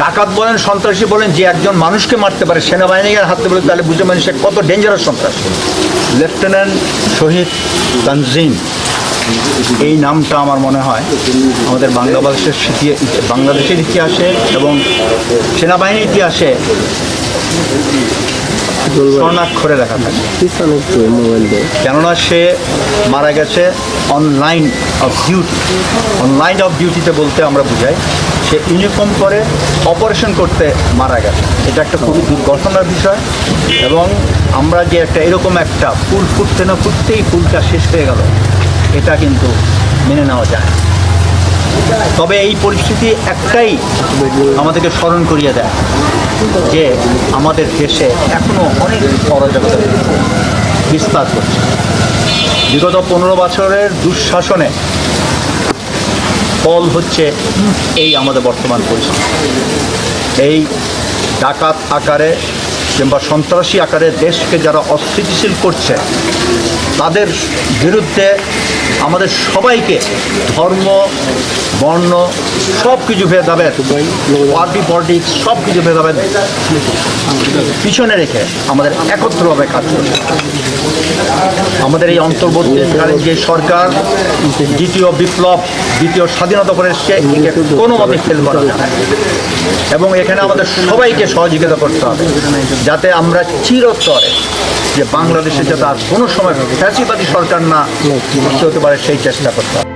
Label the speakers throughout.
Speaker 1: ডাকাত বলেন, সন্ত্রাসী বলেন, যে একজন মানুষকে মারতে পারে সেনাবাহিনীর হাতে বলে তাহলে বুঝে মানে সে কত ডেঞ্জারাস সন্ত্রাস। লেফটেন্যান্ট শহীদ তানজিম এই নামটা আমার মনে হয় আমাদের বাংলাদেশের বাংলাদেশের ইতিহাসে এবং সেনাবাহিনীর ইতিহাসে স্বর্ণাক্ষরে লেখা থাকে।
Speaker 2: মোবাইল দিয়ে।
Speaker 1: কেননা সে মারা গেছে online off duty online off ডিউটিতে বলতে আমরা বুঝাই সে ইউনিফর্ম করে অপারেশন করতে মারা গেছে। এটা একটা খুবই দুর্ঘটনার বিষয় এবং আমরা যে একটা এরকম একটা ফুল ফুটতে না ফুটতেই ফুলটা শেষ হয়ে গেল এটা কিন্তু মেনে নেওয়া যায়। তবে এই পরিস্থিতি একটাই আমাদেরকে স্মরণ করিয়ে দেয় যে আমাদের দেশে এখনও অনেক অরাজকতা বিস্তার করছে। বিগত পনেরো বছরের দুঃশাসনে ফল হচ্ছে এই আমাদের বর্তমান পরিস্থিতি। এই ডাকাত আকারে কিংবা সন্ত্রাসী আকারে দেশকে যারা অস্থিতিশীল করছে, তাদের বিরুদ্ধে আমাদের সবাইকে ধর্ম, বর্ণ সব কিছু ভেদাভেদ পার্টি, পলিটিক্স সব কিছু ভেদাভেদ পিছনে রেখে আমাদের একত্রভাবে কাজ করতে। আমাদের এই অন্তর্বর্তীকালীন যে সরকার, দ্বিতীয় বিপ্লব, দ্বিতীয় স্বাধীনতা করে সে কোনো মতে ফেল করা যায় এবং এখানে আমাদের সবাইকে সহযোগিতা করতে হবে, যাতে আমরা চিরতরে যে বাংলাদেশে যাতে আর কোনো সময় ফ্যাসিবাদী সরকার না হতে পারে, সেই চেষ্টা করতে হবে।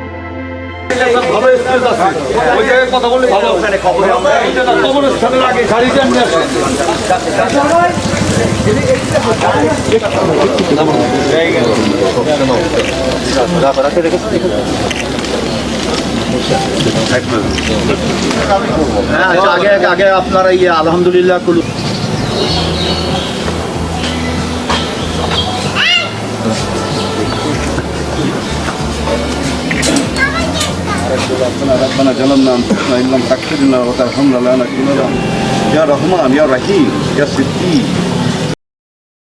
Speaker 3: আগে
Speaker 1: আগে আপনারা ইয়ে আলহামদুলিল্লাহ
Speaker 4: ربنا ربنا ظلمنا انفسنا ان لم تغفر لنا وترحمنا لنكونن يا رحمن يا رحيم يا ستي